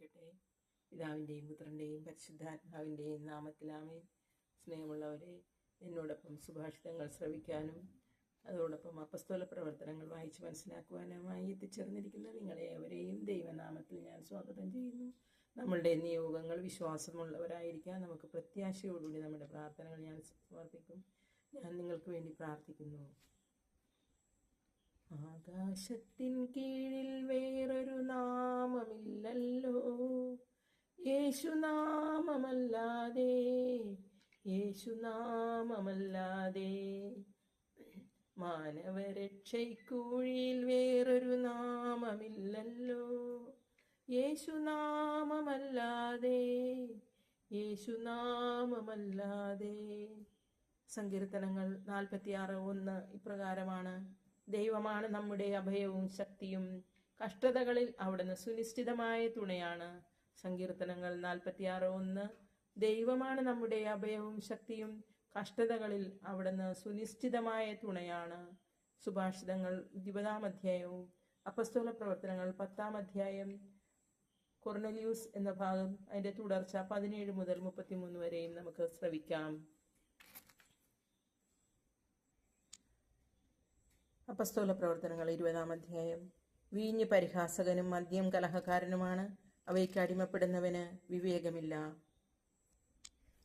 പ്രാർത്ഥിക്കട്ടെ പിതാവിന്റെയും പുത്രന്റെയും പരിശുദ്ധാത്മാവിന്റെയും നാമത്തിലാമേ സ്നേഹമുള്ളവരെ എന്നോടൊപ്പം സുഭാഷിതങ്ങൾ ശ്രവിക്കാനും അതോടൊപ്പം അപ്പസ്തോല പ്രവർത്തനങ്ങൾ വായിച്ച് മനസ്സിലാക്കുവാനുമായി എത്തിച്ചേർന്നിരിക്കുന്ന നിങ്ങളെ അവരെയും ദൈവനാമത്തിൽ ഞാൻ സ്വാഗതം ചെയ്യുന്നു. നമ്മളുടെ നിയോഗങ്ങൾ വിശ്വാസമുള്ളവരായിരിക്കാൻ നമുക്ക് പ്രത്യാശയോടുകൂടി നമ്മുടെ പ്രാർത്ഥനകൾ ഞാൻ സമർപ്പിക്കും. ഞാൻ നിങ്ങൾക്ക് വേണ്ടി പ്രാർത്ഥിക്കുന്നു. ആകാശത്തിൻ കീഴിൽ വേറൊരു നാമമില്ലല്ലോ. യേശുനാമമല്ലാതെ യേശുനാമമല്ലാതെ. മാനവരക്ഷയ്ക്കൂഴിയിൽ വേറൊരു നാമമില്ലല്ലോ. യേശുനാമമല്ലാതെ യേശുനാമമല്ലാതെ. സങ്കീർത്തനങ്ങൾ നാൽപ്പത്തിയാറ് ഒന്ന് ഇപ്രകാരമാണ്. ദൈവമാണ് നമ്മുടെ അഭയവും ശക്തിയും. കഷ്ടതകളിൽ അവിടുന്ന് സുനിശ്ചിതമായ തുണയാണ്. സങ്കീർത്തനങ്ങൾ നാൽപ്പത്തിയാറ് ഒന്ന്. ദൈവമാണ് നമ്മുടെ അഭയവും ശക്തിയും. കഷ്ടതകളിൽ അവിടുന്ന് സുനിശ്ചിതമായ തുണയാണ്. സുഭാഷിതങ്ങൾ ഇരുപതാം അധ്യായവും അപ്പസ്തോല പ്രവർത്തനങ്ങൾ പത്താം അധ്യായം. കൊർണലിയൂസ് എന്ന ഭാഗം അതിന്റെ തുടർച്ച പതിനേഴ് മുതൽ മുപ്പത്തിമൂന്ന് വരെയും നമുക്ക് ശ്രവിക്കാം. അപ്പസ്തോല പ്രവർത്തനങ്ങൾ ഇരുപതാം അധ്യായം. വീഞ്ഞ് പരിഹാസകനും മദ്യം കലഹക്കാരനുമാണ്. അവയ്ക്ക് അടിമപ്പെടുന്നവന് വിവേകമില്ല.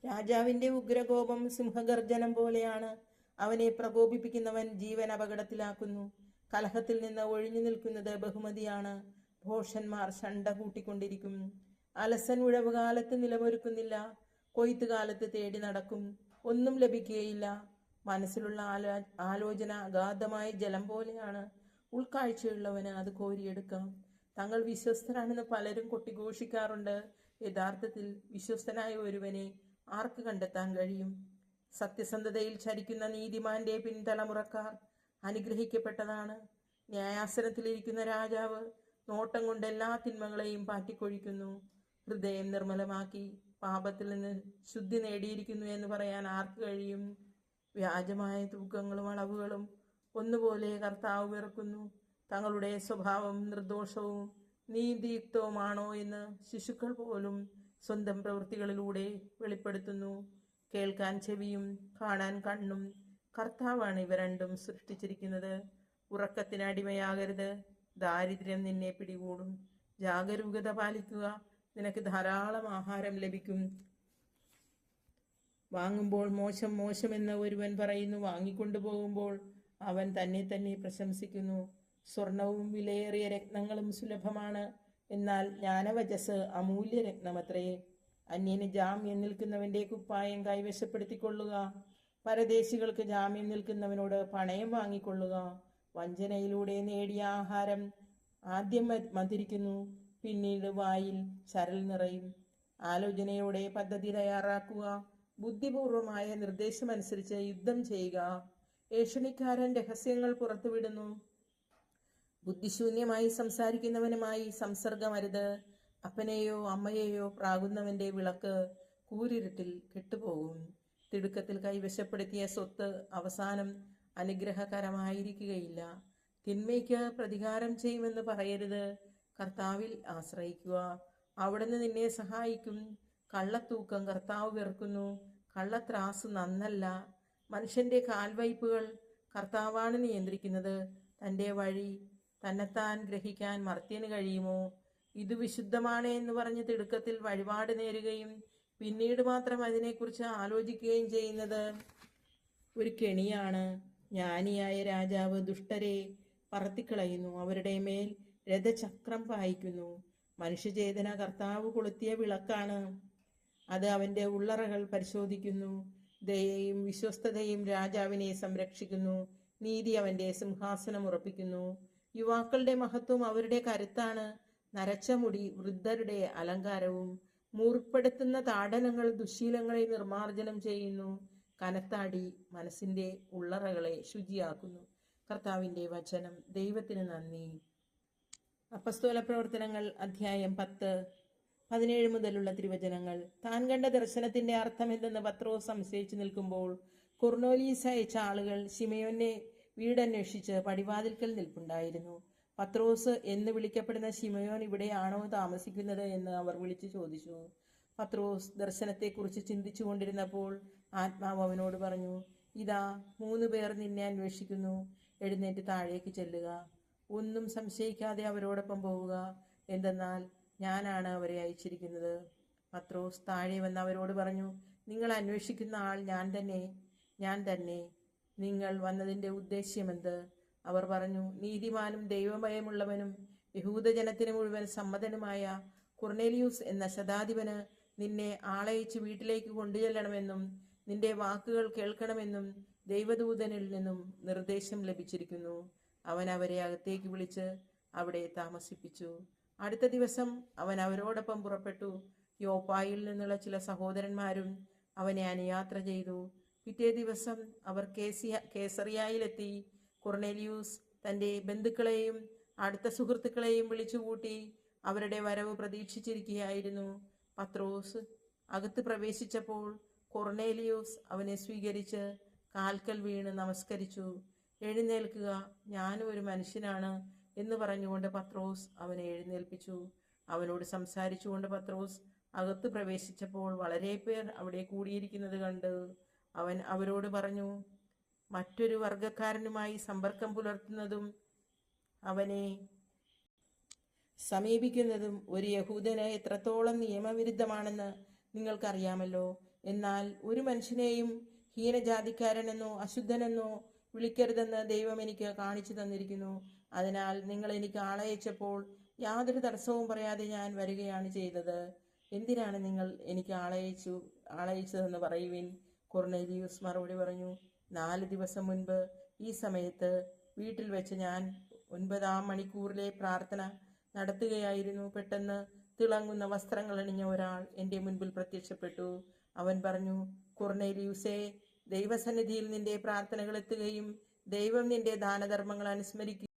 രാജാവിന്റെ ഉഗ്രകോപം സിംഹഗർജനം പോലെയാണ്. അവനെ പ്രകോപിപ്പിക്കുന്നവൻ ജീവൻ അപകടത്തിലാക്കുന്നു. കലഹത്തിൽ നിന്ന് ഒഴിഞ്ഞു നിൽക്കുന്നത് ബഹുമതിയാണ്. ഭോഷന്മാർ ശണ്ട കൂട്ടിക്കൊണ്ടിരിക്കും. അലസൻ ഉഴവുകാലത്ത് നിലമൊരുക്കുന്നില്ല. കൊയ്ത്തുകാലത്ത് തേടി നടക്കും. ഒന്നും ലഭിക്കുകയില്ല മനസ്സിലുള്ള ആലോ ആലോചന അഗാധമായ ജലം പോലെയാണ് ഉൾക്കാഴ്ചയുള്ളവന് അത് കോരിയെടുക്കാം തങ്ങൾ വിശ്വസ്തരാണെന്ന് പലരും കൊട്ടിഘോഷിക്കാറുണ്ട്. യഥാർത്ഥത്തിൽ വിശ്വസ്തനായ ഒരുവനെ ആർക്ക് കണ്ടെത്താൻ കഴിയും? സത്യസന്ധതയിൽ ചരിക്കുന്ന നീതിമാന്റെ പിൻതലമുറക്കാർ അനുഗ്രഹിക്കപ്പെട്ടതാണ്. ന്യായാസനത്തിലിരിക്കുന്ന രാജാവ് നോട്ടം കൊണ്ട് എല്ലാ തിന്മകളെയും പാറ്റിക്കൊഴിക്കുന്നു. ഹൃദയം നിർമ്മലമാക്കി പാപത്തിൽ നിന്ന് ശുദ്ധി നേടിയിരിക്കുന്നു എന്ന് പറയാൻ ആർക്ക് കഴിയും? വ്യാജമായ തൂക്കങ്ങളും അളവുകളും ഒന്നുപോലെ കർത്താവ് വെറുക്കുന്നു. തങ്ങളുടെ സ്വഭാവം നിർദോഷവും നീതിയുക്തവുമാണോ എന്ന് ശിശുക്കൾ പോലും സ്വന്തം പ്രവൃത്തികളിലൂടെ വെളിപ്പെടുത്തുന്നു. കേൾക്കാൻ ചെവിയും കാണാൻ കണ്ണും കർത്താവാണ് ഇവ രണ്ടും സൃഷ്ടിച്ചിരിക്കുന്നത്. ഉറക്കത്തിന് അടിമയാകരുത്. ദാരിദ്ര്യം നിന്നെ പിടികൂടും. ജാഗരൂകത പാലിക്കുക. നിനക്ക് ധാരാളം ആഹാരം ലഭിക്കും. വാങ്ങുമ്പോൾ മോശം മോശമെന്ന് ഒരുവൻ പറയുന്നു. വാങ്ങിക്കൊണ്ടു പോകുമ്പോൾ അവൻ തന്നെ തന്നെ പ്രശംസിക്കുന്നു. സ്വർണവും വിലയേറിയ രത്നങ്ങളും സുലഭമാണ്. എന്നാൽ ജ്ഞാനവചസ് അമൂല്യ രത്നമത്രേ. അന്യന് ജാമ്യം നിൽക്കുന്നവന്റെ കുപ്പായം കൈവശപ്പെടുത്തിക്കൊള്ളുക പരദേശികൾക്ക് ജാമ്യം നിൽക്കുന്നവനോട് പണയം വാങ്ങിക്കൊള്ളുക. വഞ്ചനയിലൂടെ നേടിയ ആഹാരം ആദ്യം മതിരിക്കുന്നു. പിന്നീട് വായിൽ ചരൽ നിറയും. ആലോചനയോടെ പദ്ധതി തയ്യാറാക്കുക. ബുദ്ധിപൂർവമായ നിർദ്ദേശമനുസരിച്ച് യുദ്ധം ചെയ്യുക. ഏഷണിക്കാരൻ രഹസ്യങ്ങൾ പുറത്തുവിടുന്നു. ബുദ്ധിശൂന്യമായി സംസാരിക്കുന്നവനുമായി സംസർഗമരുത്. അപ്പനെയോ അമ്മയെയോ പ്രാകുന്നവന്റെ വിളക്ക് കൂരിരുട്ടിൽ കെട്ടുപോകും. തിടുക്കത്തിൽ കൈവശപ്പെടുത്തിയ സ്വത്ത് അവസാനം അനുഗ്രഹകരമായിരിക്കുകയില്ല. തിന്മയ്ക്ക് പ്രതികാരം ചെയ്യുമെന്ന് പറയരുത്. കർത്താവിൽ ആശ്രയിക്കുക. അവിടുന്ന് നിന്നെ സഹായിക്കും. കള്ളത്തൂക്കം കർത്താവ് വെറുക്കുന്നു. കള്ളത്രാസ് നന്നല്ല. മനുഷ്യന്റെ കാൽവയ്പുകൾ കർത്താവാണ് നിയന്ത്രിക്കുന്നത്. തന്റെ വഴി തന്നെത്താൻ ഗ്രഹിക്കാൻ മർത്യന് കഴിയുമോ? ഇത് വിശുദ്ധമാണ് എന്ന് പറഞ്ഞ് തിടുക്കത്തിൽ വഴിപാട് നേരുകയും പിന്നീട് മാത്രം അതിനെക്കുറിച്ച് ആലോചിക്കുകയും ചെയ്യുന്നത് ഒരു കെണിയാണ്. ജ്ഞാനിയായ രാജാവ് ദുഷ്ടരെ പറത്തിക്കളയുന്നു. അവരുടെ മേൽ രഥചക്രം പായിക്കുന്നു. മനുഷ്യചേതന കർത്താവ് കൊളുത്തിയ വിളക്കാണ്. അത് അവന്റെ ഉള്ളറകൾ പരിശോധിക്കുന്നു. ദയയും വിശ്വസ്തതയും രാജാവിനെ സംരക്ഷിക്കുന്നു. നീതി അവന്റെ സിംഹാസനം ഉറപ്പിക്കുന്നു. യുവാക്കളുടെ മഹത്വം അവരുടെ കരുത്താണ്. നരച്ച മുടി വൃദ്ധരുടെ അലങ്കാരവും മൂർപ്പെടുത്തുന്ന താടനങ്ങൾ ദുശീലങ്ങളെ നിർമാർജനം ചെയ്യുന്നു. കനത്താടി മനസ്സിന്റെ ഉള്ളറകളെ ശുചിയാക്കുന്നു. കർത്താവിന്റെ വചനം ദൈവത്തിന് നന്ദി. അപ്പസ്തോല പ്രവർത്തനങ്ങൾ അധ്യായം പത്ത്. പതിനേഴ് മുതലുള്ള തിരുവചനങ്ങൾ. താൻ കണ്ട ദർശനത്തിന്റെ അർത്ഥം എന്തെന്ന് പത്രോ സംശയിച്ചു നിൽക്കുമ്പോൾ കുർണോലീസ് അയച്ച ആളുകൾ ശിമയോനെ വീടന്വേഷിച്ച് പടിവാതിൽക്കൽ നിൽപ്പുണ്ടായിരുന്നു. പത്രോസ് എന്ന് വിളിക്കപ്പെടുന്ന ശിമയോൻ ഇവിടെയാണോ താമസിക്കുന്നത് എന്ന് അവർ വിളിച്ചു ചോദിച്ചു. പത്രോസ് ദർശനത്തെക്കുറിച്ച് ചിന്തിച്ചു കൊണ്ടിരുന്നപ്പോൾ ആത്മാവ് അവനോട് പറഞ്ഞു ഇതാ മൂന്ന് പേർ നിന്നെ അന്വേഷിക്കുന്നു. എഴുന്നേറ്റ് താഴേക്ക് ചെല്ലുക. ഒന്നും സംശയിക്കാതെ അവരോടൊപ്പം പോവുക. എന്തെന്നാൽ ഞാനാണ് അവരെ അയച്ചിരിക്കുന്നത്. പത്രോസ് താഴെ വന്ന് അവരോട് പറഞ്ഞു നിങ്ങൾ അന്വേഷിക്കുന്ന ആൾ ഞാൻ തന്നെ ഞാൻ തന്നെ. നിങ്ങൾ വന്നതിന്റെ ഉദ്ദേശ്യമെന്ത്? അവർ പറഞ്ഞു നീതിമാനും ദൈവഭയമുള്ളവനും യഹൂദജനത്തിന് മുഴുവൻ സമ്മതനുമായ കുർണേലിയൂസ് എന്ന ശതാധിപന് നിന്നെ ആളയച്ച് വീട്ടിലേക്ക് കൊണ്ടുചെല്ലണമെന്നും നിന്റെ വാക്കുകൾ കേൾക്കണമെന്നും ദൈവദൂതനിൽ നിന്നും നിർദ്ദേശം ലഭിച്ചിരിക്കുന്നു. അവൻ അവരെ അകത്തേക്ക് വിളിച്ച് അവിടെ താമസിപ്പിച്ചു. അടുത്ത ദിവസം അവൻ അവരോടൊപ്പം പുറപ്പെട്ടു. യോപ്പായിൽ നിന്നുള്ള ചില സഹോദരന്മാരും അവനെ അനുയാത്ര ചെയ്തു. പിറ്റേ ദിവസം അവർ കേസിയ കേസറിയായിലെത്തി. കൊർണേലിയൂസ് തന്റെ ബന്ധുക്കളെയും അടുത്ത സുഹൃത്തുക്കളെയും വിളിച്ചുകൂട്ടി അവരുടെ വരവ് പ്രതീക്ഷിച്ചിരിക്കുകയായിരുന്നു. പത്രോസ് അകത്ത് പ്രവേശിച്ചപ്പോൾ കൊർണേലിയൂസ് അവനെ സ്വീകരിച്ച് കാൽക്കൽ വീണ് നമസ്കരിച്ചു. എഴുന്നേൽക്കുക ഞാനും ഒരു മനുഷ്യനാണ്. എന്ന് പറഞ്ഞുകൊണ്ട് പത്രോസ് അവനെ എഴുന്നേൽപ്പിച്ചു. അവനോട് സംസാരിച്ചുകൊണ്ട് പത്രോസ് അകത്ത് പ്രവേശിച്ചപ്പോൾ വളരെ പേർ അവിടെ കൂടിയിരിക്കുന്നത് കണ്ട് അവൻ അവരോട് പറഞ്ഞു മറ്റൊരു വർഗക്കാരനുമായി സമ്പർക്കം പുലർത്തുന്നതും അവനെ സമീപിക്കുന്നതും ഒരു യഹൂദന് എത്രത്തോളം നിയമവിരുദ്ധമാണെന്ന് നിങ്ങൾക്കറിയാമല്ലോ. എന്നാൽ ഒരു മനുഷ്യനെയും ഹീനജാതിക്കാരനെന്നോ അശുദ്ധനെന്നോ വിളിക്കരുതെന്ന് ദൈവം എനിക്ക് കാണിച്ചു തന്നിരിക്കുന്നു. അതിനാൽ നിങ്ങൾ എനിക്ക് ആളയച്ചപ്പോൾ യാതൊരു തടസ്സവും പറയാതെ ഞാൻ വരികയാണ് ചെയ്തത്. എന്തിനാണ് നിങ്ങൾ എനിക്ക് ആളയച്ചു ആളയച്ചതെന്ന് പറയുവിൻ? കൊർണേലിയൂസ് മറുപടി പറഞ്ഞു നാല് ദിവസം മുൻപ് ഈ സമയത്ത് വീട്ടിൽ വെച്ച് ഞാൻ ഒൻപതാം മണിക്കൂറിലെ പ്രാർത്ഥന നടത്തുകയായിരുന്നു. പെട്ടെന്ന് തിളങ്ങുന്ന വസ്ത്രങ്ങൾ അണിഞ്ഞ ഒരാൾ എന്റെ മുൻപിൽ പ്രത്യക്ഷപ്പെട്ടു. അവൻ പറഞ്ഞു കുർണേലിയൂസേ ദൈവസന്നിധിയിൽ നിന്റെ പ്രാർത്ഥനകൾ എത്തുകയും ദൈവം നിന്റെ ദാനധർമ്മങ്ങൾ അനുസ്മരിക്കുകയും